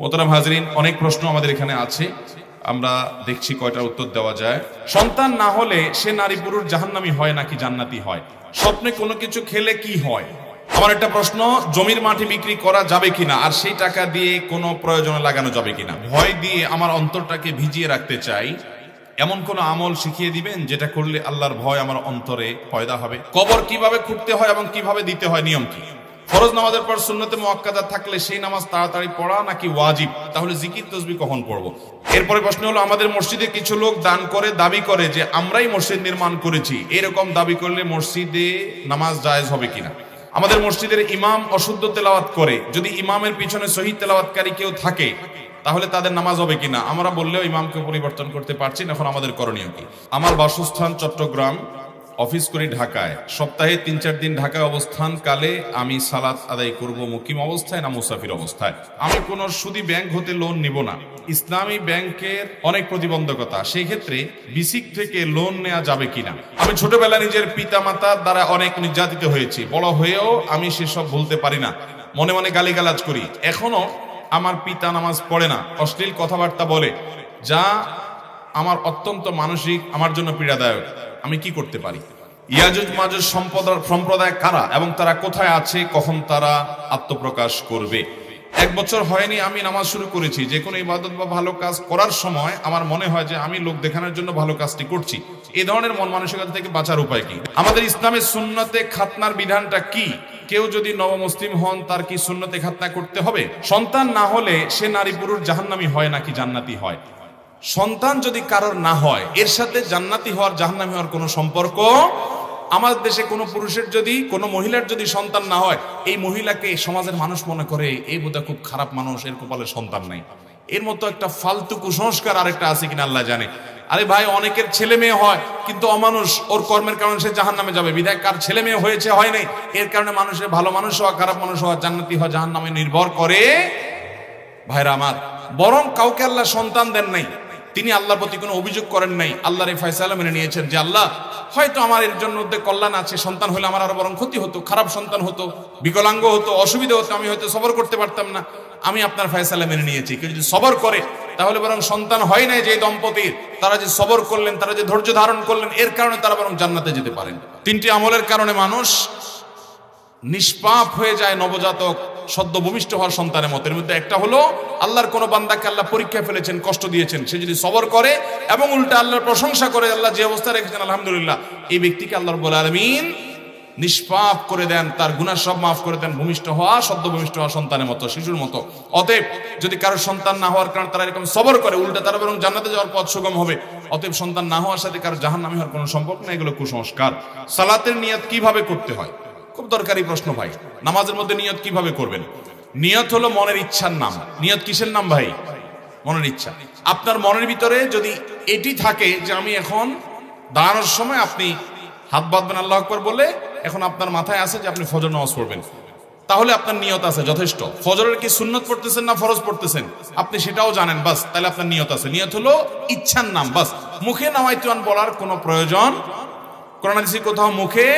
মোহতারাম হাজরিন, অনেক প্রশ্ন আমাদের এখানে আছে। আমরা দেখছি কয়টার উত্তর দেওয়া যায়। সন্তান না হলে সে নারী পুরুষ জাহান্নামি হয় নাকি জান্নাতি হয়? স্বপ্নে কোনো কিছু খেলে কি হয়? আমার একটা প্রশ্ন, জমির মাটি বিক্রি করা যাবে কিনা? আর সেই টাকা দিয়ে কোনো প্রয়োজনে লাগানো যাবে কিনা? ভয় দিয়ে আমার অন্তরটাকে ভিজিয়ে রাখতে চাই। এমন কোন আমল শিখিয়ে দিবেন যেটা করলে আল্লাহর ভয় আমার অন্তরে পয়দা হবে? কবর কীভাবে খুঁড়তে হয় এবং কীভাবে দিতে হয়? নিয়ম কি? ফরজ নামাজের পর সুন্নতে মুআক্কাদা থাকলে সেই নামাজ তাড়াতাড়ি পড়া নাকি ওয়াজিব? তাহলে জিকির, তসবি কখন পড়ব? এরপরে প্রশ্ন হলো, আমাদের মসজিদে কিছু লোক দান করে, দাবি করে যে আমরাই মসজিদ নির্মাণ করেছি। এরকম দাবি করলে মসজিদে নামাজ জায়েজ হবে কিনা? আমাদের মসজিদের ইমাম অশুদ্ধ তেলাওয়াত করে, যদি ইমামের পিছনে শহীদ তেলাওয়াতকারী কেউ থাকে, তাহলে তাদের নামাজ হবে কিনা? আমরা বললেও ইমামকে পরিবর্তন করতে পারছি এখন আমাদের করণীয় কি? আমার বাসস্থান চট্টগ্রাম অফিস করি ঢাকায়। সপ্তাহে তিন চার দিন ঢাকায় অবস্থান কালে আমি সালাত আদায় করব মুকিম অবস্থায় না মুসাফির অবস্থায়? আমি কোন সুদি ব্যাংক হতে লোন নিব না। ইসলামী ব্যাংকের অনেক প্রতিবন্ধকতা সেই ক্ষেত্রে বিসিক থেকে লোন নেওয়া যাবে কিনা? আমি ছোটবেলা নিজের পিতা মাতার দ্বারা অনেক নির্যাতিত হয়েছি। বড় হয়েও আমি সেসব ভুলতে পারি না। মনে মনে গালিগালাজ করি। এখনও আমার পিতা নামাজ পড়ে না। অশ্লীল কথাবার্তা বলে। যা আমার অত্যন্ত মানসিক, আমার জন্য পীড়াদায়ক। আমি কি করতে পারি? ইয়াজুজ মাজুজ সম্প্রদায় সম্প্রদায় কারা এবং তারা কোথায় আছে, কখন তারা আত্মপ্রকাশ করবে? এক বছর হয়নি, আমি নামাজ শুরু করেছি। যে কোনো ইবাদত বা ভালো কাজ করার সময় আমার মনে হয় যে আমি লোক দেখানোর জন্য ভালো কাজটি করছি। এই ধরনের মন মানসিকতা থেকে বাঁচার উপায় কি? আমাদের ইসলামের সুন্নতে খাতনার বিধানটা কি? কেউ যদি নবমুসলিম হন, তার কি সুন্নতে খাতনা করতে হবে? সন্তান না হলে সে নারী পুরুষ জাহান্নামি হয় নাকি জান্নাতি হয়? সন্তান যদি কারোর না হয়, এর সাথে জান্নাতি হওয়ার, জাহান্নামি হওয়ার কোনো সম্পর্ক আমাদের দেশে কোনো পুরুষের যদি, কোনো মহিলার যদি সন্তান না হয়, এই মহিলাকে সমাজের মানুষ মনে করে, এই বোধহয় খুব খারাপ মানুষ, এর কপালে সন্তান নাই। এর মতো একটা ফালতু কুসংস্কার আরেকটা আছে কিনা আল্লাহ জানে। আরে ভাই, অনেকের ছেলে মেয়ে হয়, কিন্তু অমানুষ, ওর কর্মের কারণে সে জাহান নামে যাবে। বিধায় কার ছেলে মেয়ে হয়েছে, হয় নাই, এর কারণে মানুষের ভালো মানুষ হওয়া, খারাপ মানুষ হওয়া, জান্নাতি হওয়া জাহান নামে নির্ভর করে। ভাইরা আমার, বরং কাউকে আল্লাহ সন্তান দেন নাই। তিনি আল্লাহর প্রতি কোনো অভিযোগ করেন নাই। আল্লাহর এই ফয়সালা মেনে নিয়েছেন যে আল্লাহ, হয়তো আমার এর জন্য কল্যাণ আছে, সন্তান হলে আমার আরও বরং ক্ষতি হতো, খারাপ সন্তান হতো, বিকলাঙ্গ হতো, অসুবিধা হতো, আমি হয়তো সবর করতে পারতাম না। আমি আপনার ফয়সালা মেনে নিয়েছি। কেউ যদি সবর করে, তাহলে বরং সন্তান হয় নাই যে দম্পতির। তারা যে সবর করলেন, তারা যে ধৈর্য ধারণ করলেন, এর কারণে তারা বরং জান্নাতে যেতে পারেন। তিনটি আমলের কারণে মানুষ নিষ্পাপ হয়ে যায় নবজাতক সদ্য ভূমিষ্ঠ হওয়ার সন্তানের মতো। এর মধ্যে একটা হলো, আল্লাহর কোন বান্দাকে আল্লাহ পরীক্ষায় ফেলেছেন, কষ্ট দিয়েছেন, সে যদি সবর করে এবং উল্টা আল্লাহর প্রশংসা করে, আল্লাহ যে অবস্থা রেখেছেন, আলহামদুলিল্লাহ, এই ব্যক্তিকে আল্লাহর বলে আলমিন নিষ্পাপ করে দেন, তার গুনাহ সব মাফ করে দেন, ভূমিষ্ঠ হওয়া সদ্য ভূমিষ্ঠ হওয়া সন্তানের মতো, শিশুর মতো। অতএব যদি কারোর সন্তান না হওয়ার কারণে তারা এরকম সবর করে, উল্টা তারা বরং জান্নাতে যাওয়ার পথ সুগম হবে, অতএব সন্তান না হওয়ার সাথে কারও জাহান নামে হওয়ার কোনো সম্পর্ক না এগুলো কুসংস্কার। সালাতের নিয়ত কীভাবে করতে হয়? খুব দরকারি প্রশ্ন ভাই। নামাজের মধ্যে নিয়ত কীভাবে করবেন? নিয়ত হলো মনের ইচ্ছার নাম। নিয়ত কিসের নাম ভাই? মনের ইচ্ছা। আপনার মনের ভিতরে যদি এটি থাকে যে আমি এখন দাঁড়ানোর সময় আপনি হাত বাঁধবেন আল্লাহ আকবর বলে, এখন আপনার মাথায় আছে যে আপনি ফজর নামাজ পড়বেন। তাহলে আপনার নিয়ত আছে, যথেষ্ট। ফজরের কি সুন্নত পড়তেছেন না ফরজ পড়তেছেন? আপনি সেটাও জানেন, বাস, তাহলে আপনার নিয়ত আছে। নিয়ত হলো ইচ্ছার নাম, বাস। মুখে নামাইতুয়ান বলার কোনো প্রয়োজন? কোরআন কোথাও মুখে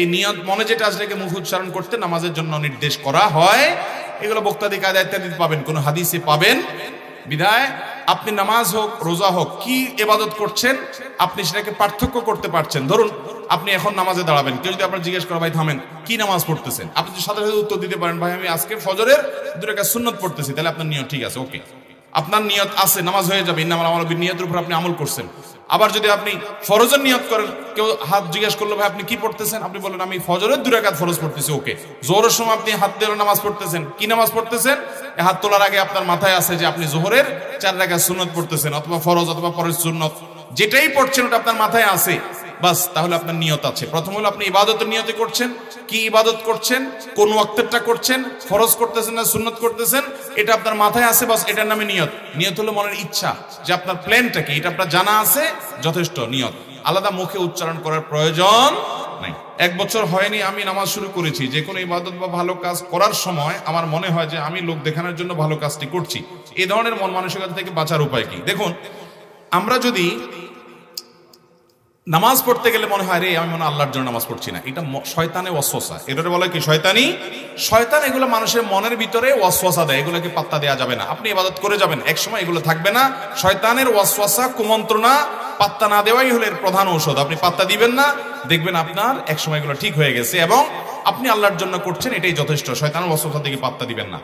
এই নিয়ত মনে যেটা আসলে মুখ উচ্চারণ করতে নামাজের জন্য নির্দেশ করা হয়। এগুলো বক্তাদি কায়দা ইত্যাদি পাবেন, কোন হাদিসে পাবেন। বিধায় আপনি নামাজ হোক, রোজা হোক, কি এবাদত করছেন, আপনি সেটাকে পার্থক্য করতে পারছেন। ধরুন, আপনি এখন নামাজে দাঁড়াবেন, কেউ যদি আপনার জিজ্ঞেস করে, ভাই, থামেন, কি নামাজ পড়তেছেন? আপনি যদি সাথে সাথে উত্তর দিতে পারেন, ভাই, আমি আজকে ফজরের দুটো কাজ সুন্নত পড়তেছি, তাহলে আপনার নিয়ত ঠিক আছে, ওকে। আপনার নিয়ত আছে, নামাজ হয়ে যাবে, ইন্নামাল আমল নিয়তের উপর আপনি আমল করছেন। আবার যদি আপনি ফরজের নিয়ত করেন, কেউ হাত জিজ্ঞেস করল, ভাই, আপনি কি পড়তেছেন? আপনি বলেন আমি ফজরের দু রাকাত ফরজ পড়তেছি, ওকে। জোহরের সময় আপনি হাত দিয়ে নামাজ পড়তেছেন। কি নামাজ পড়তেছেন? হাত তোলার আগে আপনার মাথায় আছে যে আপনি জোহরের চার রাকাত সুনত পড়তেছেন, অথবা ফরজ অথবা ফরজ সুনত যেটাই পড়ছেন, ওটা আপনার মাথায় আছে। বাস, তাহলে আপনার নিয়ত আছে। প্রথম হলো আপনি ইবাদতের নিয়তে করছেন। কি ইবাদত করছেন? কোন ওয়াক্তেরটা করছেন? ফরজ করতেছেন না সুন্নত করতেছেন? এটা আপনার মাথায় আছে, বাস, এটার নামে নিয়ত। নিয়ত হলো মনের ইচ্ছা, যে আপনার প্ল্যানটা কি? এটা আপনার জানা আছে? যথেষ্ট, নিয়ত। আলাদা মুখে উচ্চারণ করার প্রয়োজন নাই। এক বছর হয়নি, আমি নামাজ শুরু করেছি। যে কোনো ইবাদত বা ভালো কাজ করার সময় আমার মনে হয় যে আমি লোক দেখানোর জন্য ভালো কাজটি করছি। এই ধরনের মন মানসিকতা থেকে বাঁচার উপায় কি? দেখুন, আমরা যদি নামাজ পড়তে গেলে মনে হয় রে আমি মনে আল্লাহর জন্য নামাজ পড়ছি না। এটা শয়তানে ওয়াসওয়াসা। এটারে বলে কি, শয়তানি? শয়তান এগুলো মানুষের মনের ভিতরে ওয়াসওয়াসা দেয়, এগুলোকে পাত্তা দেওয়া যাবে না। আপনি ইবাদত করে যাবেন, এক সময় এগুলো থাকবে না। শয়তানের ওয়াসওয়াসা, কুমন্ত্রণা, পাত্তা না দেওয়াই হলো এর প্রধান ঔষধ। আপনি পাত্তা দিবেন না, দেখবেন আপনার এক সময় এগুলো ঠিক হয়ে গেছে এবং আপনি আল্লাহর জন্য করছেন, এটাই যথেষ্ট। শয়তানের ওয়াসওয়াসা থেকে পাত্তা দিবেন না।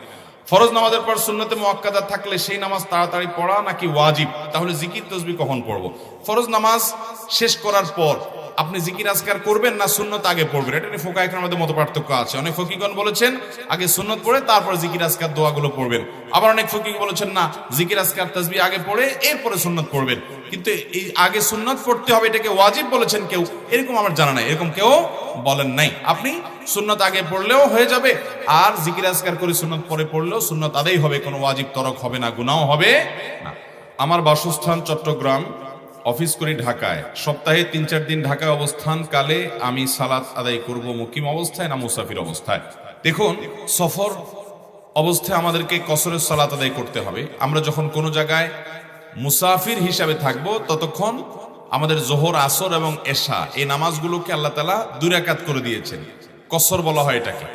ফরজ নামাজের পর সুন্নতে মোয়াক্কাদা থাকলে সেই নামাজ তাড়াতাড়ি পড়া নাকি ওয়াজিব? তাহলে জিকির, তসবি কখন পড়ব? ফরজ নামাজ শেষ করার পর আপনি জিকির আজকার করবেন না, সুন্নত আগে পড়বেন? এটা নিয়ে ফোকা একরামের মধ্যে মতো পার্থক্য আছে। অনেক ফকিগণ বলেছেন, আগে সুন্নত পড়ে, তারপর জিকির আজকার দোয়াগুলো পড়বেন। আবার অনেক ফকিক বলেছেন, না, জিকির আজকার তসবি আগে পড়ে, এরপরে সুন্নত পড়বেন। কিন্তু এই আগে সুন্নত পড়তে হবে, এটাকে ওয়াজিব বলেছেন কেউ, এরকম আমার জানা নাই, এরকম কেউ বলেন নাই। আপনি সুন্নত আগে পড়লেও হয়ে যাবে, আর জিকির আজকার করে সুন্নত পরে পড়লেও সুন্নত আদায় হবে, কোনো ওয়াজিব তরক হবে না গুনাও হবে না। আমার বাসস্থান চট্টগ্রাম অফিস করি ঢাকায়। সপ্তাহে তিন চার দিন ঢাকায় অবস্থান কালে আমি সালাত আদায় করব মুকিম অবস্থায় না মুসাফির অবস্থায়? দেখুন, সফর অবস্থায় আমাদেরকে কসরের সালাত আদায় করতে হবে। আমরা যখন কোনো জায়গায় মুসাফির হিসাবে থাকব, ততক্ষণ আমাদের জোহর, আসর এবং এশা, এই নামাজগুলোকে আল্লাহ তালা দুরাকাত করে দিয়েছেন। কসর বলা হয় এটাকে।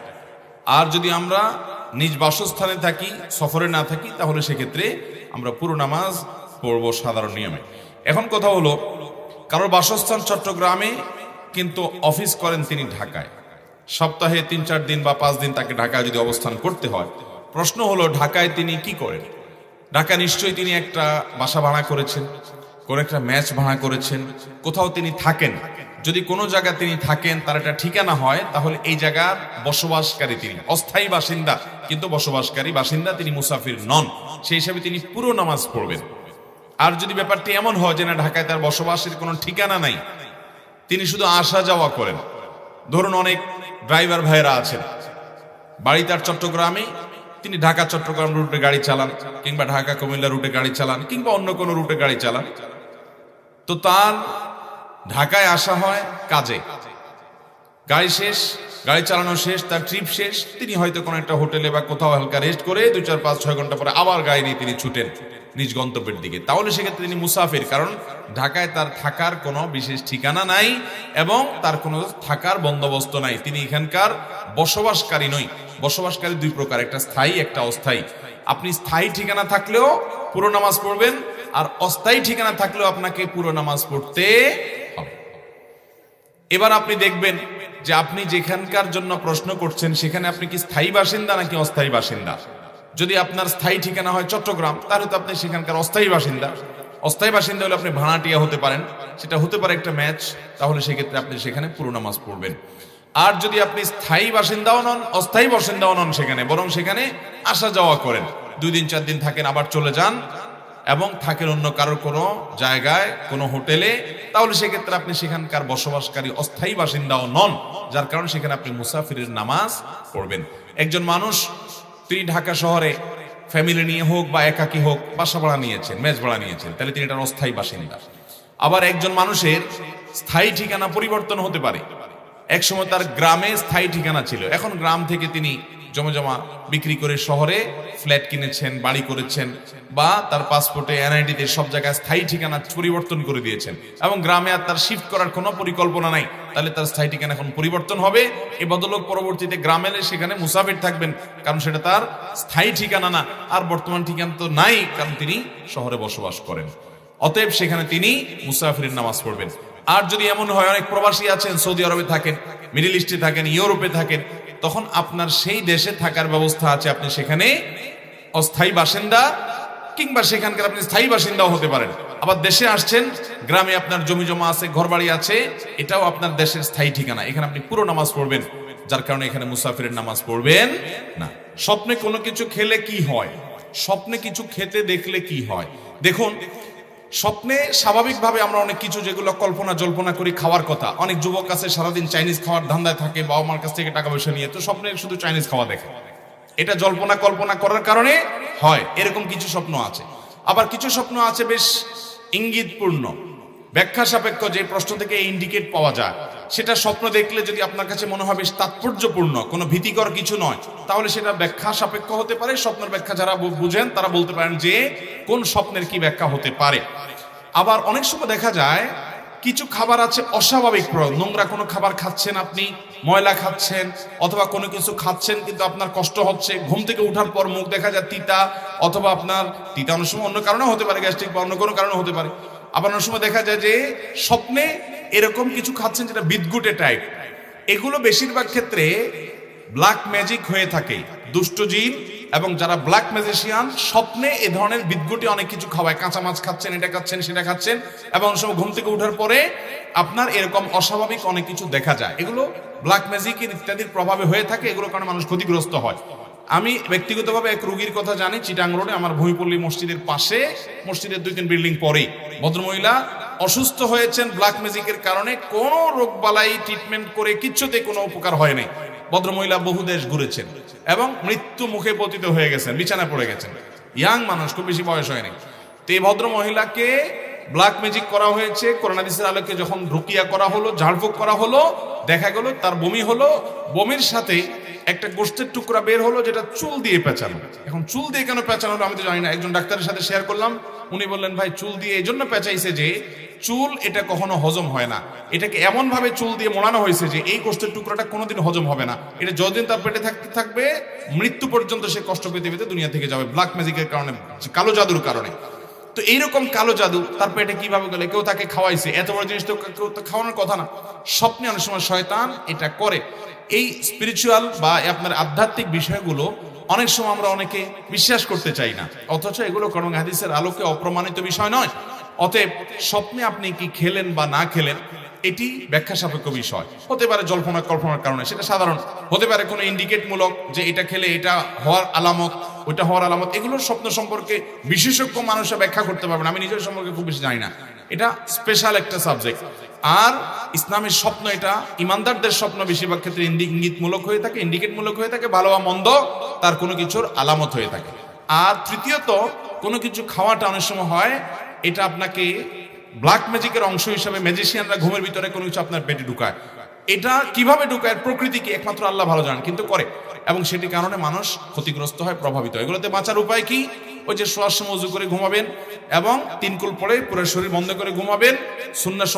আর যদি আমরা নিজ বাসস্থানে থাকি, সফরে না থাকি, তাহলে সেক্ষেত্রে আমরা পুরো নামাজ পড়ব সাধারণ নিয়মে। এখন কথা হলো, কারোর বাসস্থান চট্টগ্রামে কিন্তু অফিস করেন তিনি ঢাকায়। সপ্তাহে তিন চার দিন বা পাঁচ দিন তাকে ঢাকায় যদি অবস্থান করতে হয়। প্রশ্ন হলো, ঢাকায় তিনি কি করেন? ঢাকা নিশ্চয়ই তিনি একটা বাসা ভাড়া করেছেন, কোন একটা ম্যাচ ভাড়া করেছেন, কোথাও তিনি থাকেন। যদি কোনো জায়গা তিনি থাকেন, তার একটা ঠিকানা হয়, তাহলে এই জায়গার বসবাসকারী তিনি। অস্থায়ী বাসিন্দা, কিন্তু বসবাসকারী বাসিন্দা তিনি মুসাফির নন। সেই হিসাবে তিনি পুরো নামাজ পড়বেন। আর যদি ব্যাপারটি এমন হয় যে না, ঢাকায় তার বসবাসের কোনো ঠিকানা নাই, তিনি শুধু আসা যাওয়া করেন। ধরুন অনেক ড্রাইভার ভাইয়েরা আছেন। বাড়ি তার চট্টগ্রামে, তিনি ঢাকা, চট্টগ্রাম রুটে গাড়ি চালান, কিংবা ঢাকা, কুমিল্লা রুটে গাড়ি চালান, কিংবা অন্য কোনো রুটে গাড়ি চালান। তো তার ঢাকায় আসা হয় কাজে। গাড়ি শেষ, গাড়ি চালানো শেষ, তার ট্রিপ শেষ, তিনি হয়তো কোনো একটা হোটেলে বা কোথাও হালকা রেস্ট করে দুই, চার, পাঁচ, ছয় ঘণ্টা পরে আবার গাড়ি নিয়ে তিনি ছুটেন। নিজ গন্তব্যের দিকে। তাহলে সেক্ষেত্রে তিনি মুসাফির, কারণ ঢাকায় তার থাকার কোনো বিশেষ ঠিকানা নাই এবং তার কোনো থাকার বন্দোবস্ত নাই। তিনি এখানকার বসবাসকারী নই। বসবাসকারী দুই প্রকার, একটা স্থায়ী, একটা অস্থায়ী। আপনি স্থায়ী ঠিকানা থাকলেও পুরো নামাজ পড়বেন, আর অস্থায়ী ঠিকানা থাকলেও আপনাকে পুরো নামাজ পড়তে হবে। এবার আপনি দেখবেন যে আপনি যেখানকার জন্য প্রশ্ন করছেন, সেখানে আপনি কি স্থায়ী বাসিন্দা নাকি অস্থায়ী বাসিন্দা? যদি আপনার স্থায়ী ঠিকানা হয় চট্টগ্রাম, তাহলে তো আপনি সেখানকার অস্থায়ী বাসিন্দা। অস্থায়ী বাসিন্দা হলে আপনি ভাড়াটিয়া হতে পারেন। সেটা হতে পারে একটা ম্যাচ, তাহলে সেক্ষেত্রে আপনি সেখানে পুরো নামাজ পড়বেন। আর যদি আপনি স্থায়ী বাসিন্দাও নন, অস্থায়ী বাসিন্দাও নন সেখানে, বরং সেখানে আসা যাওয়া করেন। দুই দিন, চার দিন থাকেন, আবার চলে যান, এবং থাকেন অন্য কারোর কোনো জায়গায়, কোনো হোটেলে, তাহলে সেক্ষেত্রে আপনি সেখানকার বসবাসকারী অস্থায়ী বাসিন্দাও নন, যার কারণে সেখানে আপনি মুসাফিরের নামাজ পড়বেন। একজন মানুষ তিনি ঢাকা শহরে ফ্যামিলি নিয়ে হোক বা একাকি হোক, বাসা ভাড়া নিয়েছেন, মেজ ভাড়া নিয়েছেন, তাহলে তিনি এটার অস্থায়ী বাসিন্দা। আবার একজন মানুষের স্থায়ী ঠিকানা পরিবর্তন হতে পারে। একসময় তার গ্রামে স্থায়ী ঠিকানা ছিল, এখন গ্রাম থেকে তিনি জমা বিক্রি করে শহরে ফ্ল্যাট কিনেছেন, বাড়ি করেছেন বা তার পাসপোর্টে, এনআইডিতে সব জায়গায় স্থায়ী ঠিকানা পরিবর্তন করে দিয়েছেন এবং গ্রামে আর তার শিফট করার কোনো পরিকল্পনা নাই। তাহলে তার স্থায়ী ঠিকানা এখন পরিবর্তন হবে। এই বদলোক পরবর্তীতে গ্রামে এলে সেখানে মুসাফির থাকবেন, কারণ সেটা তার স্থায়ী ঠিকানা না। আর বর্তমান ঠিকানা তো নাই, কারণ তিনি শহরে বসবাস করেন। অতএব সেখানে তিনি মুসাফিরের নামাজ পড়বেন। আর যদি এমন হয়, অনেক প্রবাসী আছেন, সৌদি আরবে থাকেন, মিডিল ইস্টে থাকেন, ইউরোপে থাকেন তখন আপনার সেই দেশে থাকার ব্যবস্থা আছে, আপনি সেখানে অস্থায়ী বাসিন্দা, কিংবা সেখানকার আপনি স্থায়ী বাসিন্দাও হতে পারেন। আবার দেশে আসছেন, গ্রামে আপনার জমি জমা আছে, ঘরবাড়ি আছে, এটাও আপনার দেশের স্থায়ী ঠিকানা। এখানে আপনি পুরো নামাজ পড়বেন, যার কারণে এখানে মুসাফিরের নামাজ পড়বেন না। স্বপ্নে কোনো কিছু খেলে কি হয়? স্বপ্নে কিছু খেতে দেখলে কি হয়? দেখুন স্বপ্নে স্বাভাবিকভাবে আমরা অনেক কিছু যেগুলো কল্পনা জল্পনা করি খাওয়ার কথা। অনেক যুবক আছে, সারাদিন চাইনিজ খাওয়ার ধান্দায় থাকে, বাবা মার কাছ থেকে টাকা পয়সা নিয়ে। তো স্বপ্নে শুধু চাইনিজ খাওয়া দেখে। এটা জল্পনা কল্পনা করার কারণে হয়। এরকম কিছু স্বপ্ন আছে। আবার কিছু স্বপ্ন আছে বেশ ইঙ্গিতপূর্ণ। ব্যাখ্যা সাপেক্ষ যে প্রশ্ন থেকে ইন্ডিকেট পাওয়া যায়, সেটা স্বপ্ন দেখলে যদি আপনার কাছে মনে বেশ তাৎপর্যপূর্ণ, কোনো ভীতিকর কিছু নয়, তাহলে সেটা ব্যাখ্যা সাপেক্ষ হতে পারে। স্বপ্নের ব্যাখ্যা যারা বুঝেন, তারা বলতে পারেন যে কোন স্বপ্নের কি ব্যাখ্যা হতে পারে। আবার অনেক সময় দেখা যায়, কিছু খাবার আছে অস্বাভাবিক নোংরা কোনো খাবার খাচ্ছেন আপনি, ময়লা খাচ্ছেন, অথবা কোনো কিছু খাচ্ছেন কিন্তু আপনার কষ্ট হচ্ছে, ঘুম থেকে ওঠার পর মুখ দেখা যায় তিতা, অথবা আপনার তিতা অনেক সময় অন্য কারণে হতে পারে, গ্যাস্ট্রিক বা অন্য কোনো কারণে হতে পারে। আবার অনেক সময় দেখা যায় যে স্বপ্নে এরকম কিছু খাচ্ছেন যেটা বিদগুটে টাইপ এগুলো বেশিরভাগ ক্ষেত্রে ব্ল্যাক ম্যাজিক হয়ে থাকে। দুষ্ট জিন এবং যারা ব্ল্যাক ম্যাজিশিয়ান স্বপ্নে এ ধরনের বিদ্যুটি অনেক কিছু খাওয়ায়। কাঁচা মাছ খাচ্ছেন, এটা খাচ্ছেন, সেটা খাচ্ছেন এবং সময় ঘুম থেকে ওঠার পরে আপনার এরকম অস্বাভাবিক অনেক কিছু দেখা যায়। এগুলো ব্ল্যাক ম্যাজিকের ইত্যাদির প্রভাবে হয়ে থাকে। এগুলোর কারণে মানুষ ক্ষতিগ্রস্ত হয়। আমি ব্যক্তিগতভাবে এক রুগীর কথা জানি, চিটাং রোডে, আমার ভূমিপল্লী মসজিদের পাশে। মসজিদের দুই তিন বিল্ডিং পরেই। ভদ্রমহিলা অসুস্থ হয়েছেন ব্ল্যাক ম্যাজিকের কারণে, কোনো রোগ বালাই ট্রিটমেন্ট করে কিচ্ছুতে কোনো উপকার হয় নাই। ভদ্রমহিলা বহু দেশ ঘুরেছেন এবং মৃত্যু মুখে পতিত হয়ে গেছেন, বিছানায় পড়ে গেছেন। ইয়াং মানুষ, খুব বেশি বয়স হয়নি। তো এই ভদ্র মহিলাকে ব্ল্যাক ম্যাজিক করা হয়েছে করোনাদিসের আলোকে যখন রুকিয়া করা হলো, ঝাড়ফুঁক করা হলো, দেখা গেল তার বমি হলো। বমির সাথে একটা গোষ্ঠের টুকরা বের হলো যেটা চুল দিয়ে পেঁচানো। এখন চুল দিয়ে কেন পেঁচানো হলো আমি তো জানি না। একজন ডাক্তারের সাথে শেয়ার করলাম। উনি বললেন, ভাই, চুল দিয়ে এই জন্য পেঁচাইছে যে চুল এটা কখনো হজম হয় না। এটাকে এমন ভাবে চুল দিয়ে মোড়ানো হয়েছে যে এই গোষ্ঠের টুকরাটা কোনোদিন হজম হবে না। এটা যতদিন তার পেটে থাকতে থাকবে, মৃত্যু পর্যন্ত সে কষ্ট পেতে পেতে দুনিয়া থেকে যাবে। ব্ল্যাক ম্যাজিকের কারণে কালো জাদুর কারণে। তো এইরকম কালো জাদু তার পেটে কীভাবে গেলে? কেউ তাকে খাওয়াইছে। এত বড় জিনিস তো কেউ তো খাওয়ানোর কথা না। স্বপ্নে অনেক সময় শয়তান এটা করে। এই স্পিরিচুয়াল বা আপনার আধ্যাত্মিক বিষয়গুলো অনেক সময় আমরা অনেকে বিশ্বাস করতে চাই না। অথচ এগুলো করং হাদিসের আলোকে অপ্রমাণিত বিষয় নয়। অতএব স্বপ্নে আপনি কি খেলেন বা না খেলেন, এটি ব্যাখ্যা সাপেক্ষ বিষয়। হতে পারে জল্পনা কল্পনার কারণে, সেটা সাধারণ। হতে পারে কোনো ইন্ডিকেট মূলক যে এটা খেলে এটা হওয়ার আলামত, ওইটা হওয়ার আলামত এগুলো স্বপ্ন সম্পর্কে বিশেষজ্ঞ মানুষরা ব্যাখ্যা করতে পারবেন। আমি নিজের সম্পর্কে খুব বেশি জানি না। এটা স্পেশাল একটা সাবজেক্ট আর ইসলামের স্বপ্ন এটা, ইমানদারদের স্বপ্ন বেশিরভাগ ক্ষেত্রে ইঙ্গি- ইঙ্গিতমূলক হয়ে থাকে, ইন্ডিকেটমূলক হয়ে থাকে, ভালো বা মন্দ, তার কোনো কিছুর আলামত হয়ে থাকে। আর তৃতীয়ত, কোনো কিছু খাওয়াটা অনেক সময় হয়, এটা আপনাকে ব্ল্যাক ম্যাজিকের অংশ হিসাবে ম্যাজিশিয়ানরা ঘুমের ভিতরে কোনো কিছু আপনার পেটে ঢুকায়। এটা কীভাবে ঢুকায়? প্রকৃতিকে একমাত্র আল্লাহ ভালো জানেন, কিন্তু করে। এবং সেটির কারণে মানুষ ক্ষতিগ্রস্ত হয়, প্রভাবিত হয়। এগুলোতে বাঁচার উপায় কি? ওই যে শোয়ার সময় উজু করে ঘুমাবেন, এবং তিন কুল পরে পুরো শরীর বন্ধ করে ঘুমাবেন শূন্য